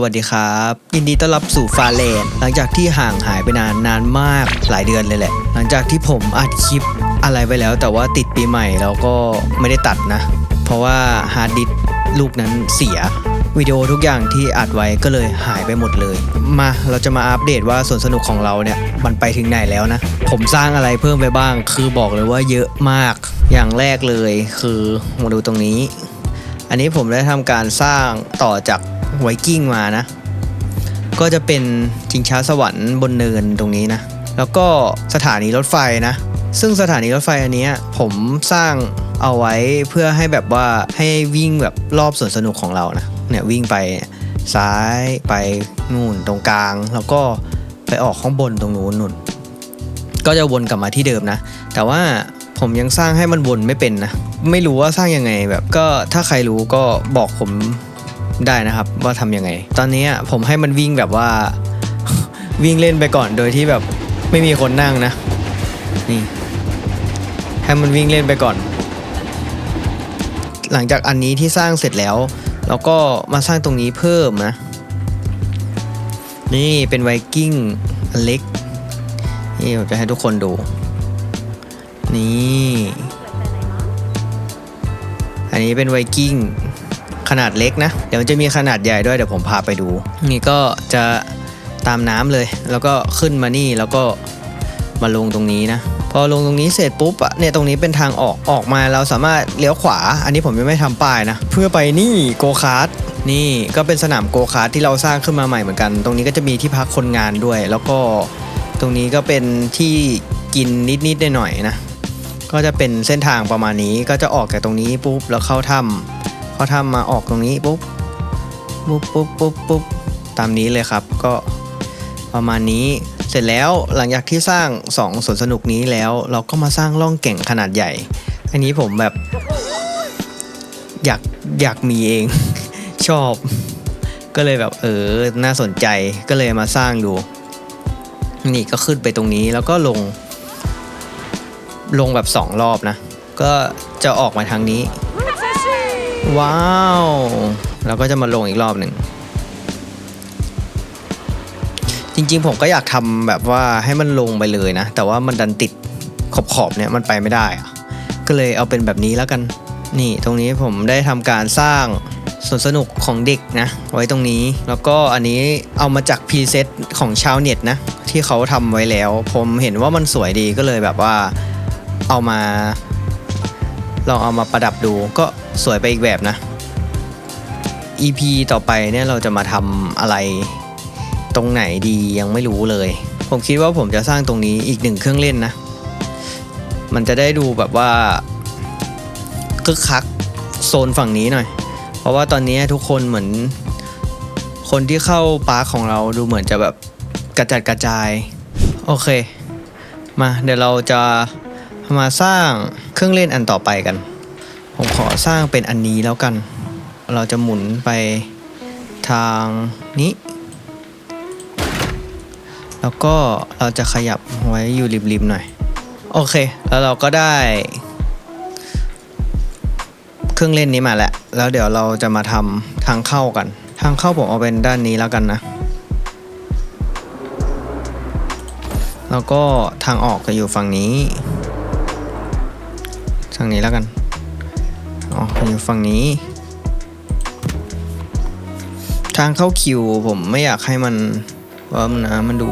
สวัสดีครับ ยินดีต้อนรับสู่ฟาแลนหลังจากที่ห่างหายไปนานนานมากหลายเดือนเลยแหละ หลังจากที่ผมอัดคลิปอะไรไปแล้ว แต่ว่าติดปีใหม่แล้วก็ไม่ได้ตัดนะ เพราะว่าฮาร์ดดิสก์ลูกนั้นเสียวิดีโอทุกอย่างที่อัดไว้ก็เลยหายไปหมดเลย มาเราจะมาอัปเดตว่าสวนสนุกของเราเนี่ย มันไปถึงไหนแล้วนะ ผมสร้างอะไรเพิ่มไปบ้าง คือบอกเลยว่าเยอะมาก อย่างแรกเลยคือมาดูตรงนี้ อันนี้ผมได้ทำการสร้างต่อจาก ไวกิ้งมานะ ก็จะเป็นชิงช้าสวรรค์บนเนินตรงนี้นะ แล้วก็สถานีรถไฟนะ ซึ่งสถานีรถไฟอันนี้ผมสร้างเอาไว้เพื่อให้แบบว่าให้วิ่งแบบรอบสวนสนุกของเรานะ เนี่ยวิ่งไปซ้ายไปนู่นตรงกลาง แล้วก็ไปออกข้างบนตรงนู้นนู่น ก็จะวนกลับมาที่เดิมนะ แต่ว่าผมยังสร้างให้มันวนไม่เป็นนะ ไม่รู้ว่าสร้างยังไงแบบก็ถ้าใครรู้ก็บอกผม ได้นะครับ ว่าทำยังไง ตอนนี้ผมให้มันวิ่งแบบว่า วิ่งเล่นไปก่อนโดยที่แบบไม่มีคนนั่งนะ นี่ ให้มันวิ่งเล่นไปก่อน หลังจากอันนี้ที่สร้างเสร็จแล้ว แล้วก็มาสร้างตรงนี้เพิ่มนะ นี่เป็นไวกิ้งเล็ก นี่ผมจะให้ทุกคนดู นี่ อันนี้เป็นไวกิ้ง ขนาดเล็กนะ เดี๋ยวมันจะมีขนาดใหญ่ด้วยเดี๋ยวผมพาไปดู นี่ก็จะตามน้ำเลย แล้วก็ขึ้นมานี่แล้วก็มาลงตรงนี้นะพอลงตรงนี้เสร็จปุ๊บอะเนี่ยตรงนี้เป็นทางออกออกมาเราสามารถเลี้ยวขวา อันนี้ผมยังไม่ทำป้ายนะ เพื่อไปนี่โกคาร์ดนี่ก็เป็นสนามโกคาร์ดที่เราสร้างขึ้นมาใหม่เหมือนกัน ตรงนี้ก็จะมีที่พักคนงานด้วย แล้วก็ตรงนี้ก็เป็นที่กินนิดๆหน่อยๆนะก็จะเป็นเส้นทางประมาณนี้ก็จะออกจากตรงนี้ปุ๊บแล้วเข้าถ้ำ เข้าถ้ำมาออกตรงนี้ปุ๊บปุ๊บปุ๊บปุ๊บปุ๊บตามนี้เลยครับก็ประมาณนี้เสร็จแล้วหลังจากที่สร้างสองสวนสนุกนี้แล้ว เราก็มาสร้างล่องแก่งขนาดใหญ่ อันนี้ผมแบบ อยากอยากมีเอง ชอบ ก็เลยแบบเออน่าสนใจก็เลยมาสร้างดู นี่ก็ขึ้นไปตรงนี้แล้วก็ลง ลงแบบสองรอบนะ ก็จะออกมาทางนี้ ว้าวแล้วก็จะมาลงอีกรอบหนึ่ง จริงๆ ผมก็อยากทำแบบว่าให้มันลงไปเลยนะ แต่ว่ามันดันติดขอบขอบเนี่ยมันไปไม่ได้อะก็เลยเอาเป็นแบบนี้แล้วกัน นี่ตรงนี้ผมได้ทำการสร้างสวนสนุกของเด็กนะ ไว้ตรงนี้แล้วก็อันนี้เอามาจากพรีเซตของชาวเน็ตนะ ที่เขาทำไว้แล้ว ผมเห็นว่ามันสวยดีก็เลยแบบว่าเอามา ลองเอามาประดับดูก็สวยไปอีกแบบนะ EP ต่อไปเนี่ยเราจะมาทำอะไรตรงไหนดียังไม่รู้เลย ผมคิดว่าผมจะสร้างตรงนี้อีกหนึ่งเครื่องเล่นนะ มันจะได้ดูแบบว่าคึกคักโซนฝั่งนี้หน่อย เพราะว่าตอนนี้ทุกคนเหมือน คนที่เข้าปาร์คของเราดูเหมือนจะแบบกระจัดกระจาย โอเค มาเดี๋ยวเราจะมาสร้าง เครื่องเล่นอันต่อไปกัน ผมขอสร้างเป็นอันนี้แล้วกัน เราจะหมุนไปทางนี้ แล้วก็เราจะขยับไว้อยู่ริมๆหน่อย โอเค แล้วเราก็ได้ เครื่องเล่นนี้มาแล้ว แล้วเดี๋ยวเราจะมาทำทางเข้ากัน ทางเข้าผมเอาเป็นด้านนี้แล้วกันนะแล้วก็ทางออกจะอยู่ฝั่งนี้ ทางนี้แล้วกัน อ๋ออยู่ฝั่งนี้ ทางเข้าคิวผมไม่อยากให้มันว่ามันนะมันดู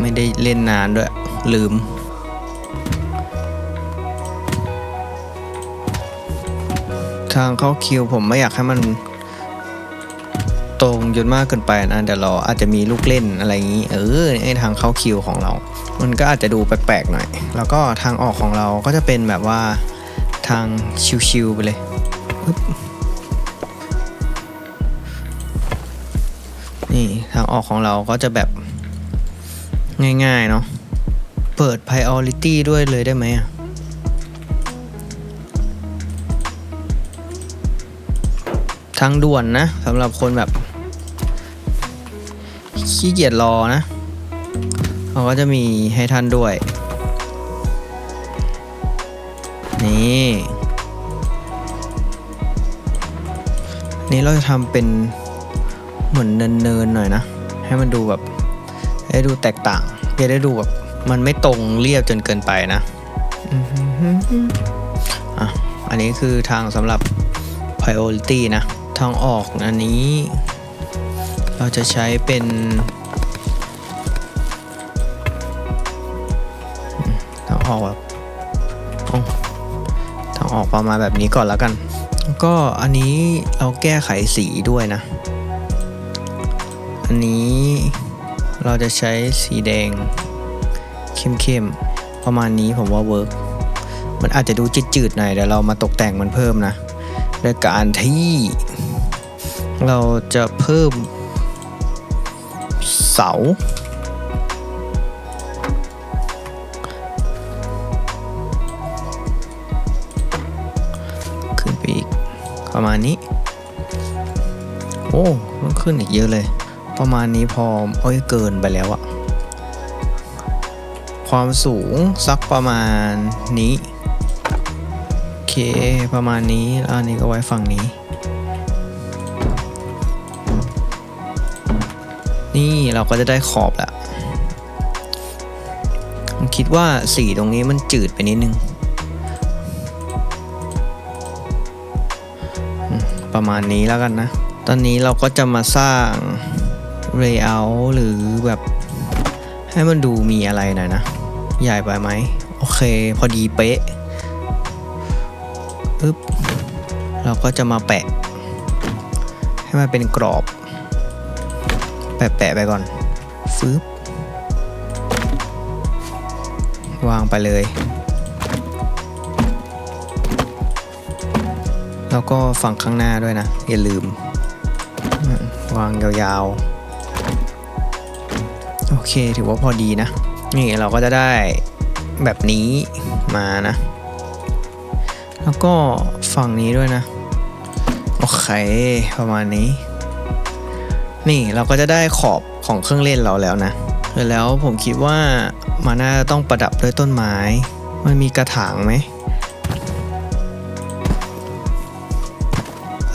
ไม่ได้เล่นนานด้วย ลืมทางเข้าคิวผมไม่อยากให้มัน ตรงจนมากเกินไปนะเดี๋ยวเราอาจจะมีลูกเล่นอะไรอย่างนี้ เออไอทางเข้าคิวของเรา มันก็อาจจะดูแปลกๆหน่อย แล้วก็ทางออกของเราก็จะเป็นแบบว่าทางชิวๆไปเลยนี่ทางออกของเราก็จะแบบง่ายๆเนาะเปิด priority ด้วยเลยได้ไหมอะทางด่วนนะสำหรับคนแบบ ขี้เกียจรอนะเขาก็จะมีให้ท่านด้วย นี่นี้เราจะทำเป็นเหมือนเนินๆหน่อยนะ ให้มันดูแบบให้ดูแตกต่างจะได้ดูแบบมันไม่ตรงเรียบจนเกินไปนะอะอันนี้คือทางสำหรับ priority นะ ทางออกอันนี้ เราจะใช้เป็นทางออกแบบทางออกประมาณแบบนี้ก่อนแล้วกัน ก็อันนี้เราแก้ไขสีด้วยนะ อันนี้เราจะใช้สีแดงเข้มๆ ประมาณนี้ผมว่าเวิร์กมันอาจจะดูจืดๆหน่อยเดี๋ยวเรามาตกแต่งมันเพิ่มนะด้วยการที่เราจะเพิ่ม สาขึ้นไปอีก ประมาณนี้ โอ้ต้องขึ้นอีกเยอะเลย ประมาณนี้พอเอ้ยเกินไปแล้วอะความสูงสักประมาณนี้ โอเค ประมาณนี้แล้วอันนี้ก็ไว้ฝั่งนี้ นี่เราก็จะได้ขอบล้วผมคิดว่าสีตรงนี้มันจืดไปนิดนึง ประมาณนี้แล้วกันนะ ตอนนี้เราก็จะมาสร้าง layout หรือแบบให้มันดูมีอะไรหน่อยนะ ใหญ่ไปไหม โอเค พอดีเป๊ะปึ๊บเราก็จะมาแปะ ให้มันเป็นกรอบ แปะแปะไปก่อนฟึบวางไปเลย แล้วก็ฝั่งข้างหน้าด้วยนะ อย่าลืม วางยาวๆ โอเคถือว่าพอดีนะ นี่เราก็จะได้แบบนี้มานะ แล้วก็ฝั่งนี้ด้วยนะ โอเค ประมาณนี้ นี่เราก็จะได้ขอบของเครื่องเล่นเราแล้วนะแล้วผมคิดว่ามันน่าจะต้องประดับด้วยต้นไม้ มันมีกระถางไหม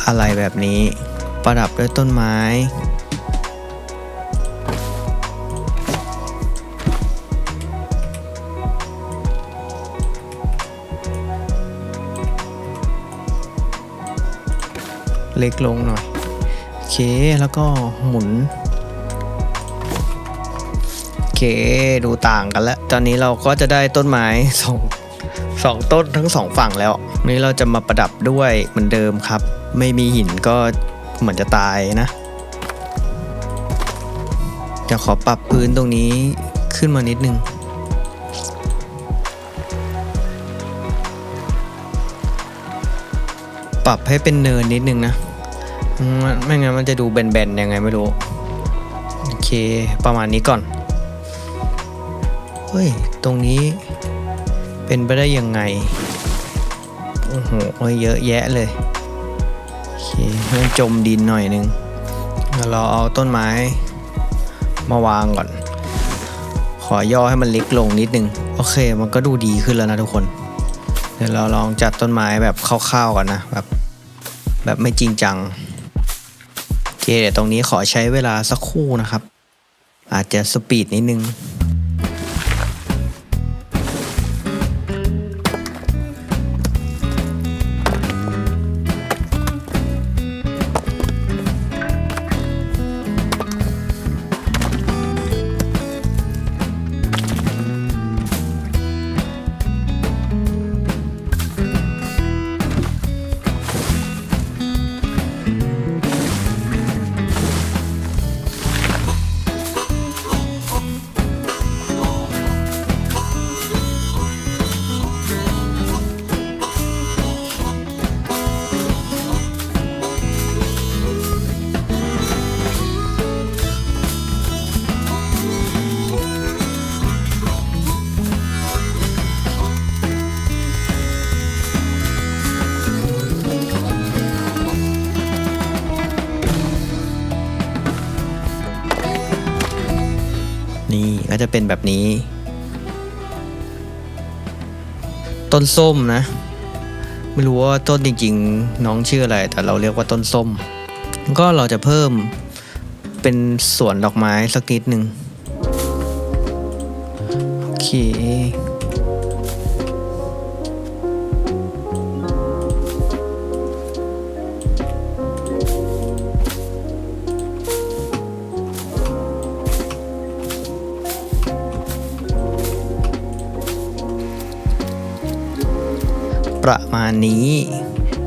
อะไรแบบนี้ ประดับด้วยต้นไม้ เล็กลงหน่อย เคแล้วก็หมุนโอเคดูต่างกันแล้ว ตอนนี้เราก็จะได้ต้นไม้สองสองต้นทั้งสองฝั่งแล้ววันนี้เราจะมาประดับด้วยเหมือนเดิมครับ ไม่มีหินก็เหมือนจะตายนะ จะขอปรับพื้นตรงนี้ขึ้นมานิดนึงปรับให้เป็นเนินนิดนึงนะ ไม่งั้นมันจะดูแบนๆยังไงไม่รู้ โอเคประมาณนี้ก่อน เฮ้ย ตรงนี้เป็นไปได้ยังไง โอ้โหเยอะแยะเลย โอเคให้มันจมดินหน่อยนึงแล้วเราเอาต้นไม้มาวางก่อน ขอย่อให้มันเล็กลงนิดนึง โอเค มันก็ดูดีขึ้นแล้วนะทุกคน เดี๋ยวเราลองจัดต้นไม้แบบคร่าวๆก่อนนะ แบบ แบบไม่จริงจัง เคเดี๋ยวตรงนี้ขอใช้เวลาสักครู่นะครับ อาจจะสปีดนิดนึง เป็นแบบนี้ ต้นส้มนะ ไม่รู้ว่าต้นจริง ๆ น้องชื่ออะไร แต่เราเรียกว่าต้นส้ม ก็เราจะเพิ่มเป็นสวนดอกไม้สักนิดหนึ่งโอเค ประมาณนี้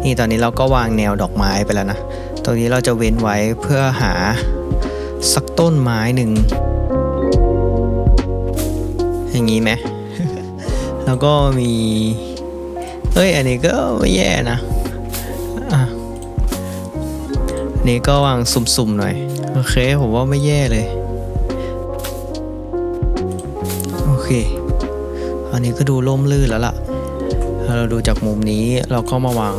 นี่ตอนนี้เราก็วางแนวดอกไม้ไปแล้วนะ ตรงนี้เราจะเว้นไว้เพื่อหาสักต้นไม้หนึ่ง อย่างนี้ไหม แล้วก็มีเฮ้ย อันนี้ก็ไม่แย่นะอันนี้ก็วางสุ่มๆหน่อย โอเค ผมว่าไม่แย่เลย โอเค อันนี้ก็ดูร่มรื่นแล้วล่ะ เราดูจากมุมนี้เราก็มาวาง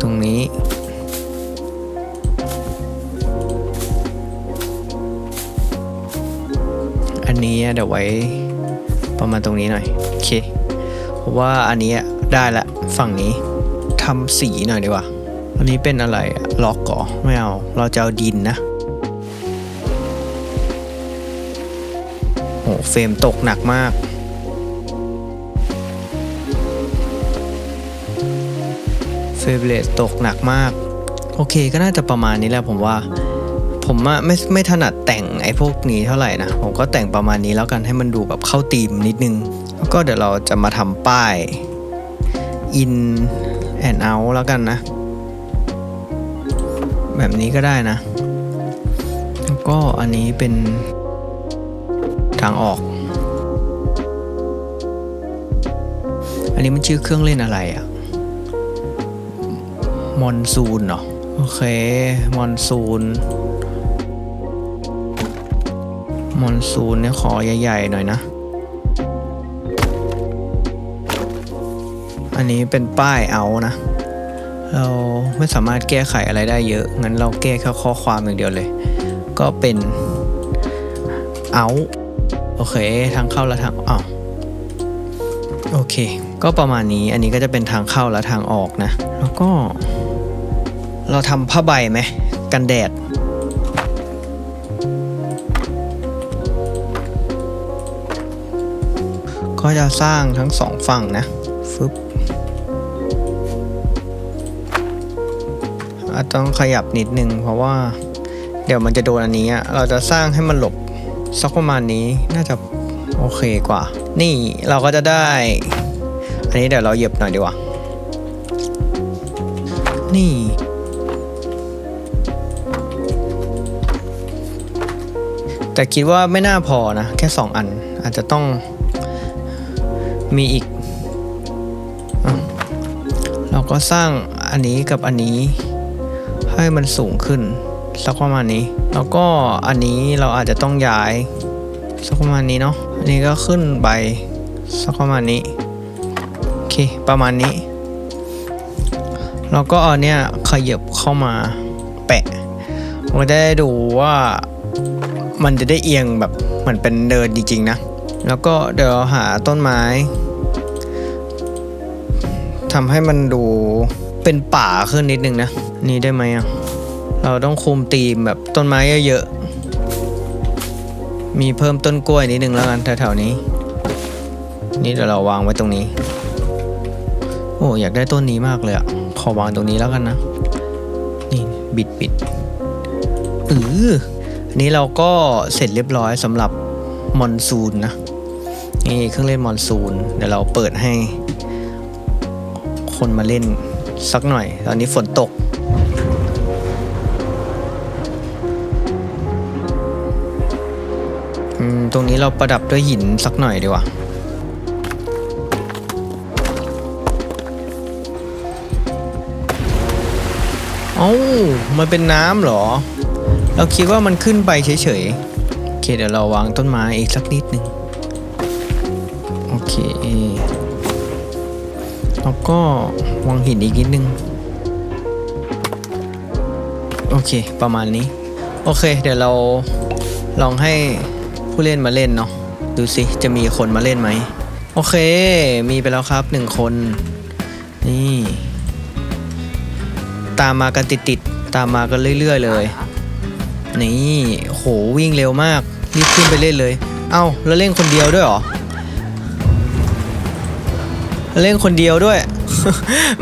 ตรงนี้ อันนี้เดี๋ยวไว้ประมาณตรงนี้หน่อย โอเคเพราะว่าอันนี้ได้ละฝั่งนี้ทำสีหน่อยดีกว่า อันนี้เป็นอะไรล็อกก่อไม่เอา เราจะเอาดินนะโหเฟรมตกหนักมาก เฟรมเรทตกหนักมาก โอเคก็น่าจะประมาณนี้แหละผมว่า ผมอะไม่ไม่ถนัดแต่งไอ้พวกนี้เท่าไหร่นะ ผมก็แต่งประมาณนี้แล้วกันให้มันดูแบบเข้าธีมนิดนึง แล้วก็เดี๋ยวเราจะมาทำป้าย in and out แล้วกันนะ แบบนี้ก็ได้นะ แล้วก็อันนี้เป็นทางออก อันนี้มันชื่อเครื่องเล่นอะไรอะ มอนซูนเหรอ โอเค มอนซูน มอนซูนเนี่ยขอใหญ่ ๆ หน่อยนะ อันนี้เป็นป้ายเอานะ เราไม่สามารถแก้ไขอะไรได้เยอะ งั้นเราแก้แค่ข้อความอย่างเดียวเลย ก็เป็นเอาโอเค ทางเข้าและทางอ้าวโอเค ก็ประมาณนี้ อันนี้ก็จะเป็นทางเข้าและทางออกนะ แล้วก็ เราทำผ้าใบไหม กันแดด ก็จะสร้างทั้งสองฝั่งนะ ฟึบอาจต้องขยับนิดนึงเพราะว่า เดี๋ยวมันจะโดนอันนี้ เราจะสร้างให้มันหลบสักประมาณนี้น่าจะโอเคกว่า นี่เราก็จะได้ อันนี้เดี๋ยวเราเหยียบหน่อยดีกว่า นี่ แต่คิดว่าไม่น่าพอนะ แค่ 2 อัน อาจจะต้องมีอีกอเราก็สร้างอันนี้กับอันนี้ ให้มันสูงขึ้น สักประมาณนี้ แล้วก็อันนี้เราอาจจะต้องย้าย สักประมาณนี้เนาะอันนี้ก็ขึ้นไปสักประมาณนี้โอเคประมาณนี้ แล้วก็เอาเนี้ยขยับเข้ามาแปะมันจะได้ดูว่า มันจะได้เอียงแบบเหมือนเป็นเดินจริงๆนะ แล้วก็เดี๋ยวหาต้นไม้ทำให้มันดูเป็นป่าขึ้นนิดนึงนะ นี่ได้ไหมอะ เราต้องคุมธีมแบบต้นไม้เยอะๆ มีเพิ่มต้นกล้วยนิดนึงแล้วกันแถวๆนี้ นี่เดี๋ยวเราวางไว้ตรงนี้ โอ้อยากได้ต้นนี้มากเลยอะ ขอวางตรงนี้แล้วกันนะ นี่บิดบิดเอออั นี้เราก็เสร็จเรียบร้อยสำหรับมอนซูนนะนี่เครื่องเล่นมอนซูนเดี๋ยวเราเปิดให้ คนมาเล่นสักหน่อย ตอนนี้ฝนตกตรงนี้เราประดับด้วยหินสักหน่อยดีกว่าเอ้ามันเป็นน้ำเหรอ เราคิดว่ามันขึ้นไปเฉยๆ โอเคเดี๋ยวเราวางต้นไม้อีกสักนิดหนึ่งโอเคแล้วก็วางหินอีกนิดนึง โอเคประมาณนี้ โอเค เดี๋ยวเราลองให้ผู้เล่นมาเล่นเนาะดูสิจะมีคนมาเล่นไหม โอเค มีไปแล้วครับหนึ่งคน นี่ ตามมากันติดๆ ตามมากันเรื่อยๆเลย นี่โหวิ่งเร็วมากรีบขึ้นไปเล่นเลย เอ้าแล้วเล่นคนเดียวด้วยหรอ เล่นคนเดียวด้วย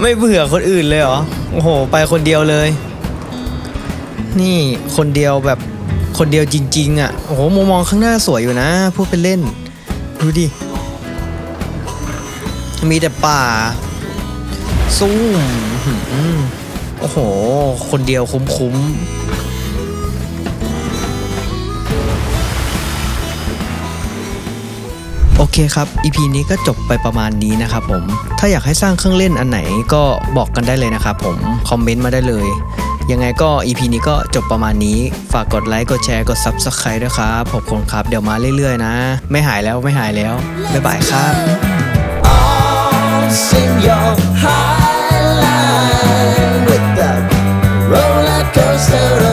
ไม่เบื่อคนอื่นเลยเหรอ โอ้โห ไปคนเดียวเลย นี่คนเดียวแบบคนเดียวจริง ๆอะ โอ้โหมมมองข้างหน้าสวยอยู่นะพูดเป็นเล่น ดูดิ มีแต่ป่าสู้มโอ้โห คนเดียวคุ้มๆ คครับ EP นี้ก็จบไปประมาณนี้นะครับผม ถ้าอยากให้สร้างเครื่องเล่นอันไหนก็บอกกันได้เลยนะครับผม คอมเมนต์มาได้เลย ยังไงก็ EP นี้ก็จบประมาณนี้ ฝากกดไลค์ กดแชร์ กด Subscribe ด้วยครับ ขอบคุณครับ เดี๋ยวมาเรื่อยๆนะ ไม่หายแล้วไม่หายแล้ว บ๊ายบายครับ roller coaster.